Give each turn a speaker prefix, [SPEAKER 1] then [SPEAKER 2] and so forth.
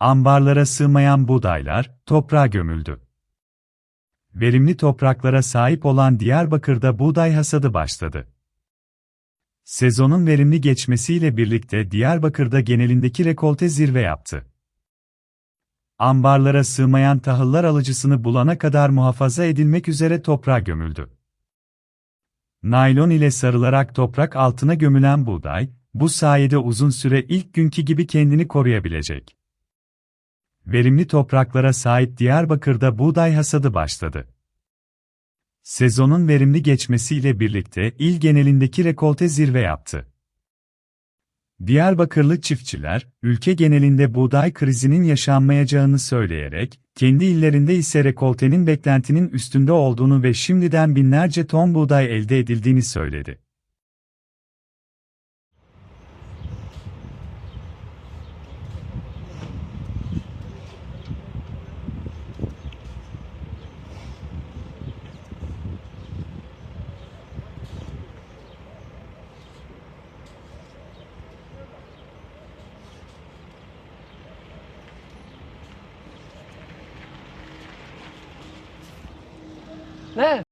[SPEAKER 1] Ambarlara sığmayan buğdaylar toprağa gömüldü. Verimli topraklara sahip olan Diyarbakır'da buğday hasadı başladı. Sezonun verimli geçmesiyle birlikte Diyarbakır'da genelindeki rekolte zirve yaptı. Ambarlara sığmayan tahıllar alıcısını bulana kadar muhafaza edilmek üzere toprağa gömüldü. Naylon ile sarılarak toprak altına gömülen buğday, bu sayede uzun süre ilk günkü gibi kendini koruyabilecek. Verimli topraklara sahip Diyarbakır'da buğday hasadı başladı. Sezonun verimli geçmesiyle birlikte il genelindeki rekolte zirve yaptı. Diyarbakırlı çiftçiler, ülke genelinde buğday krizinin yaşanmayacağını söyleyerek, kendi illerinde ise rekoltenin beklentinin üstünde olduğunu ve şimdiden binlerce ton buğday elde edildiğini söyledi.
[SPEAKER 2] né?